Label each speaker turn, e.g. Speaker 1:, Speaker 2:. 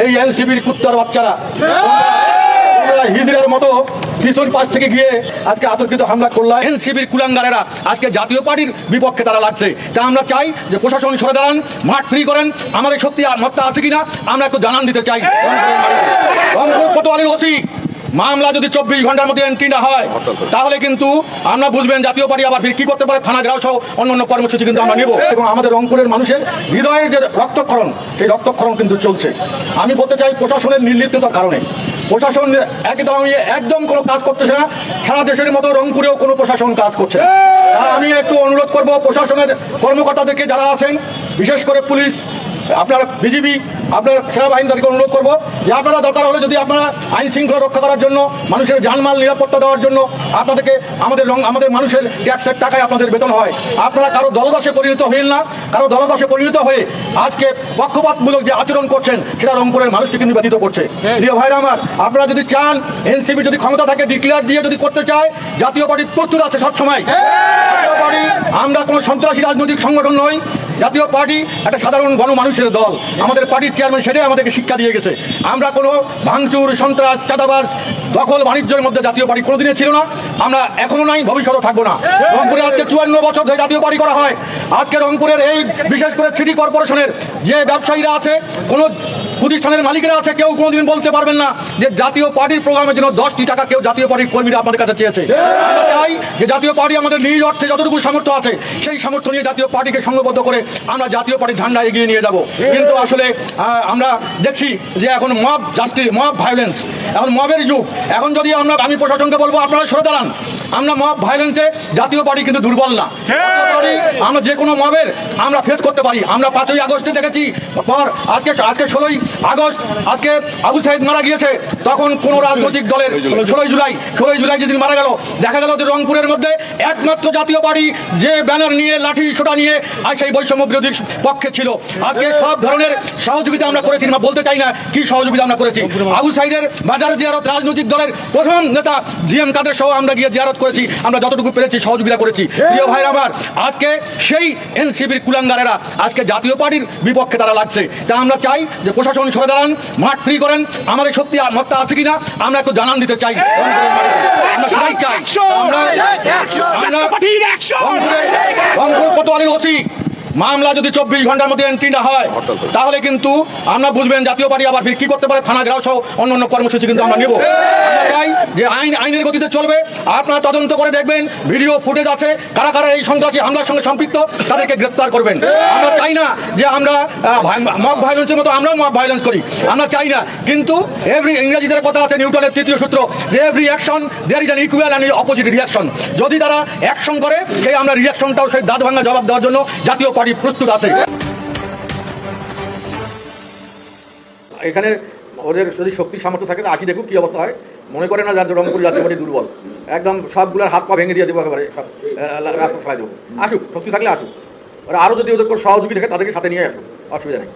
Speaker 1: এই এনসিবির কুত্তার বাচ্চারা। হিজড়ার মতো পিছন পাশ থেকে গিয়ে আজকে আতর্কিত হামলা করলা। এনসিবির কুলাঙ্গারেরা আজকে জাতীয় পার্টির বিপক্ষে তারা লাগছে। তা আমরা চাই যে প্রশাসন সরে দাঁড়ান, মাঠ ফ্রি করেন। আমাদের সত্যি আর মত্তা আছে কিনা, আমরা একটু জানান দিতে চাই। কোতোয়ালির ওসি মামলা যদি চব্বিশ ঘণ্টার মধ্যে এন্ট্রি না হয় তাহলে কিন্তু আমরা বুঝবেন জাতীয় পার্টি আবার কি করতে পারে থানা গ্রাহ সহ অন্য অন্য কর্মসূচি কিন্তু আমরা নেব। এবং আমাদের রংপুরের মানুষের হৃদয়ের যে রক্তক্ষরণ সেই রক্তক্ষরণ কিন্তু চলছে। আমি বলতে চাই প্রশাসনের নির্লিপ্ততার কারণে। প্রশাসন একদম একদম কোনো কাজ করতেছে না। সারা দেশের মতো রংপুরেও কোনো প্রশাসন কাজ করছে। আমি একটু অনুরোধ করব প্রশাসনের কর্মকর্তাদেরকে যারা আছেন বিশেষ করে পুলিশ আপনার বিজিবি আপনার সেনাবাহিনী তাদেরকে অনুরোধ করব যে আপনারা দরকার হলে যদি আপনারা আইন শৃঙ্খলা রক্ষা করার জন্য মানুষের জানমাল নিরাপত্তা দেওয়ার জন্য আপনাদেরকে আমাদের রং আমাদের মানুষের ট্যাক্সের টাকায় আপনাদের বেতন হয়। আপনারা কারও দলদাসে পরিণত হইন না কারও দলদাসে পরিণত হয়ে আজকে পক্ষপাতমূলক যে আচরণ করছেন সেটা রংপুরের মানুষকে কিন্তু ব্যতীত করছে। প্রিয় ভাইরা আমার আপনারা যদি চান এনসিপি যদি ক্ষমতা থাকে ডিক্লেয়ার দিয়ে যদি করতে চায় জাতীয় পার্টি প্রস্তুত আছে সবসময়। জাতীয় পার্টি আমরা কোনো সন্ত্রাসী রাজনৈতিক সংগঠন নই। জাতীয় পার্টি একটা সাধারণ গণমানুষের দল। আমাদের পার্টির চেয়ারম্যান সেটাই আমাদেরকে শিক্ষা দিয়ে গেছে। আমরা কোনো ভাঙচুর, সন্ত্রাস, চাঁদাবাজ, দখল বাণিজ্যের মধ্যে জাতীয় পার্টি কোনোদিনই ছিল না। আমরা এখনও নাই ভবিষ্যতে থাকব না। রংপুরে আজকে চুয়ান্ন বছর ধরে জাতীয় পার্টি করা হয়। আজকে রংপুরের এই বিশেষ করে সিটি কর্পোরেশনের যে ব্যবসায়ীরা আছে, কোনো প্রতিষ্ঠানের মালিকেরা আছে, কেউ কোনোদিন বলতে পারবেন না যে জাতীয় পার্টির প্রোগ্রামের জন্য দশটি টাকা কেউ জাতীয় পার্টির কর্মীরা আপনাদের কাছে চেয়েছে। চাই যে জাতীয় পার্টি আমাদের নিজ অর্থে যতটুকু সামর্থ্য আছে, সেই সামর্থ্য নিয়ে জাতীয় পার্টিকে সংঘবদ্ধ করে আমরা জাতীয় পার্টির ঝান্ডা এগিয়ে নিয়ে যাব। কিন্তু আসলে আমরা দেখছি যে এখন মব জাস্টিস মব ভায়োলেন্স এখন মবের যুগ। এখন যদি আমরা, আমি প্রশাসনকে বলব, আপনারা সরে দাঁড়ান। আমরা মব ভায়োলেন্সে জাতীয় পার্টি কিন্তু দুর্বল না। আমরা যে কোনো মবের আমরা ফেস করতে পারি। আমরা পাঁচই আগস্টে দেখেছি পর আজকে আজকে ষোলোই আগস্ট আজকে আবু সাইদ মারা গিয়েছে তখন কোন রাজনৈতিক দলের ষোলোই জুলাই ষোলোই জুলাই যেদিন মারা গেল দেখা গেল যে রংপুরের মধ্যে একমাত্র জাতীয় পার্টি যে ব্যানার নিয়ে লাঠি ছোটা নিয়ে আর সেই বৈষম্য বিরোধীর পক্ষে ছিল। আজকে সব ধরনের সহযোগিতা আমরা করেছি না বলতে চাই না কি সহযোগিতা আমরা করেছি। আবু সাইদের বাজার জিয়ারত রাজনৈতিক দলের প্রথম নেতা জিএম কাদের সহ আমরা গিয়ে জিয়ারত করেছি আমরা যতটুকু পেরেছি সহযোগিতা করেছি। প্রিয় ভাই আমার আজকে সেই এনসিবির কুলাঙ্গারেরা আজকে জাতীয় পার্টির বিপক্ষে তারা লাগছে। তা আমরা চাই যে প্রশাসন সরে দাঁড়ান মাঠ ফ্রি করেন আমাদের সত্যি আর মত্তা আছে কিনা আমরা একটু জানান দিতে চাই। আমরা সেটাই চাই। আমরা কোতোয়ালির ওসি? মামলা যদি চব্বিশ ঘণ্টার মধ্যে এন্ট্রি না হয় তাহলে কিন্তু আমরা বুঝবেন জাতীয় পার্টি আবার কি করতে পারে থানা গ্রাহ সহ অন্য অন্য কর্মসূচি কিন্তু আমরা নেব। আমরা চাই যে আইন আইনের গতিতে চলবে আপনারা তদন্ত করে দেখবেন ভিডিও ফুটেজ আছে কারা কারা এই সন্ত্রাসী হামলার সঙ্গে সম্পৃক্ত তাদেরকে গ্রেপ্তার করবেন। আমরা চাই না যে আমরা মব ভায়োলেন্সের মতো আমরাও মব ভায়োলেন্স করি আমরা চাই না। কিন্তু এভরি ইংরেজিতে কথা আছে নিউটনের তৃতীয় সূত্র যে every action there is an equal and opposite reaction যদি তারা অ্যাকশন করে সেই আমরা রিয়াকশনটাও সেই দাঁত ভাঙা জবাব দেওয়ার জন্য জাতীয় পার্টি প্রস্তুত আছে। এখানে ওদের যদি শক্তি সামর্থ্য থাকে, আসি দেখুক কি অবস্থা হয়। মনে করে না যাদের রংপুর জাতীয় পার্টি দুর্বল। একদম সবগুলোর হাত পা ভেঙে দিয়ে দেবো একেবারে, সব রাস্তা ফেলাই দেবো। আসুক, শক্তি থাকলে আসুক। আর আরও যদি ওদের সহযোগী থাকে, তাদেরকে সাথে নিয়ে আসুক। অসুবিধা নেই।